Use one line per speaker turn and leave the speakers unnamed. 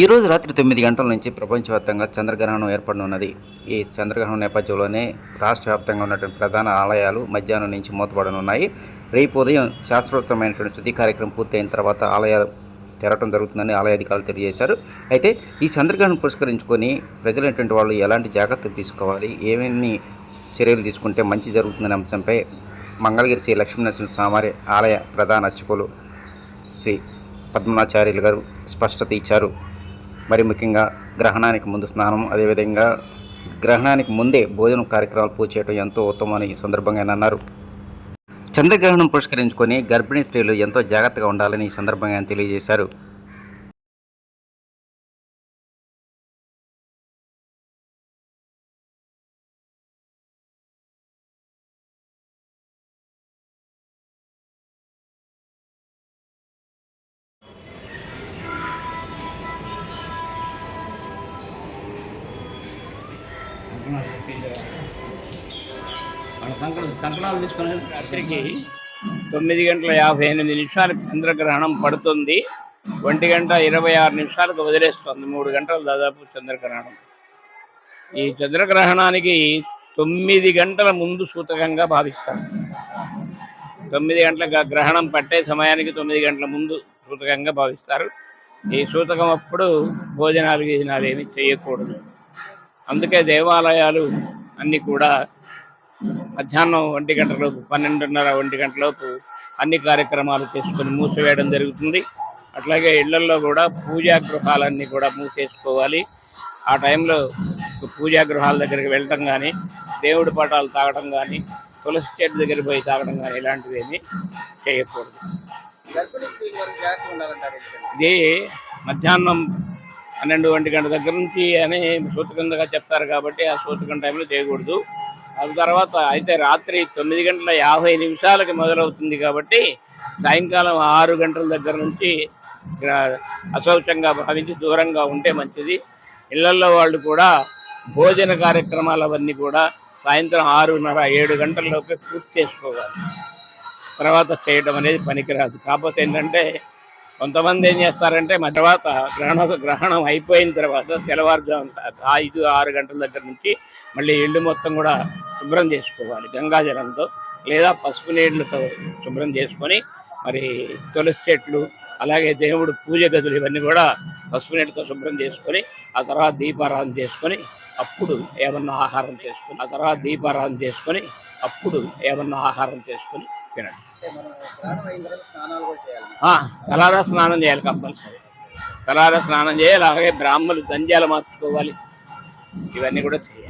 ఈరోజు రాత్రి తొమ్మిది గంటల నుంచి ప్రపంచవ్యాప్తంగా చంద్రగ్రహణం ఏర్పడనున్నది. ఈ చంద్రగ్రహణం నేపథ్యంలోనే రాష్ట్ర వ్యాప్తంగా ఉన్నటువంటి ప్రధాన ఆలయాలు మధ్యాహ్నం నుంచి మూతపడనున్నాయి. రేపు ఉదయం శాస్త్రోత్తరమైనటువంటి శుద్ధి కార్యక్రమం పూర్తయిన తర్వాత ఆలయాలు తెరవడం జరుగుతుందని ఆలయ అధికారులు తెలియజేశారు. అయితే ఈ చంద్రగ్రహణం పురస్కరించుకొని ప్రజలైనటువంటి వాళ్ళు ఎలాంటి జాగ్రత్తలు తీసుకోవాలి? ఏమేమి చర్యలు తీసుకుంటే మంచి జరుగుతుందనే అంశంపై మంగళగిరి శ్రీ లక్ష్మీనరసింహ స్వామి ఆలయ ప్రధాన అర్చకులు శ్రీ పద్మనాచార్యులు గారు స్పష్టత ఇచ్చారు. మరి ముఖ్యంగా గ్రహణానికి ముందు స్నానం అదేవిధంగా గ్రహణానికి ముందే భోజనం కార్యక్రమాలు పూర్తి చేయడం ఎంతో ఉత్తమని ఈ సందర్భంగా ఆయన అన్నారు. చంద్రగ్రహణం పురస్కరించుకొని గర్భిణీ స్త్రీలు ఎంతో జాగ్రత్తగా ఉండాలని ఈ సందర్భంగా ఆయన తెలియజేశారు.
కంకణాలు తీసుకుని రాత్రికి తొమ్మిది గంటల యాభై ఎనిమిది నిమిషాలకు చంద్రగ్రహణం పడుతుంది. ఒంటి గంట ఇరవై ఆరు నిమిషాలకు వదిలేస్తుంది. మూడు గంటలు దాదాపు చంద్రగ్రహణం. ఈ చంద్రగ్రహణానికి తొమ్మిది గంటల ముందు సూతకంగా భావిస్తారు తొమ్మిది గంటల గ్రహణం పట్టే సమయానికి తొమ్మిది గంటల ముందు సూతకంగా భావిస్తారు. ఈ సూతకం అప్పుడు భోజనాలు గీజనాలు ఏమి చేయకూడదు. అందుకే దేవాలయాలు అన్నీ కూడా మధ్యాహ్నం ఒంటి గంటలోపు పన్నెండున్నర ఒంటి గంటలోపు అన్ని కార్యక్రమాలు చేసుకొని మూసివేయడం జరుగుతుంది. అట్లాగే ఇళ్ళలో కూడా పూజా గృహాలన్నీ కూడా మూసేసుకోవాలి. ఆ టైంలో పూజా గృహాల దగ్గరికి వెళ్ళటం కానీ దేవుడి పటాలు తాగడం కానీ తులసి చెట్టు దగ్గరికి పోయి తాగడం కానీ ఇలాంటివి ఏమీ చేయకూడదు ఇది మధ్యాహ్నం పన్నెండు ఒంటి గంట దగ్గర నుంచి అని సూతకంగా చెప్తారు కాబట్టి ఆ సూతకం టైంలో చేయకూడదు. అది తర్వాత అయితే రాత్రి తొమ్మిది గంటల యాభై నిమిషాలకి మొదలవుతుంది కాబట్టి సాయంకాలం ఆరు గంటల దగ్గర నుంచి అశౌచంగా భావించి దూరంగా ఉంటే మంచిది. ఇళ్ళలో వాళ్ళు కూడా భోజన కార్యక్రమాలు అవన్నీ కూడా సాయంత్రం ఆరున్నర ఏడు గంటల్లోపే పూర్తి చేసుకోవాలి. తర్వాత చేయడం అనేది పనికిరాదు. కాకపోతే ఏంటంటే కొంతమంది ఏం చేస్తారంటే మా తర్వాత గ్రహణ గ్రహణం అయిపోయిన తర్వాత తెల్లవారుజాము ఐదు ఆరు గంటల దగ్గర నుంచి మళ్ళీ ఇల్లు మొత్తం కూడా శుభ్రం చేసుకోవాలి గంగాజలంతో లేదా పసుపు నీళ్ళతో శుభ్రం చేసుకొని మరి తులసి చెట్లు అలాగే దేవుడు పూజ గదులు ఇవన్నీ కూడా పసుపు నీటితో శుభ్రం చేసుకొని ఆ తర్వాత దీపారాధన చేసుకొని అప్పుడు ఏమన్నా ఆహారం చేసుకొని ఆ తర్వాత దీపారాధన చేసుకొని అప్పుడు ఏమన్నా ఆహారం చేసుకొని తలారా స్నానం చేయాలి కంపల్సరీ. తలారా స్నానం చేయాలి అలాగే బ్రాహ్మణులు దంజాలు మార్చుకోవాలి. ఇవన్నీ కూడా చేయాలి.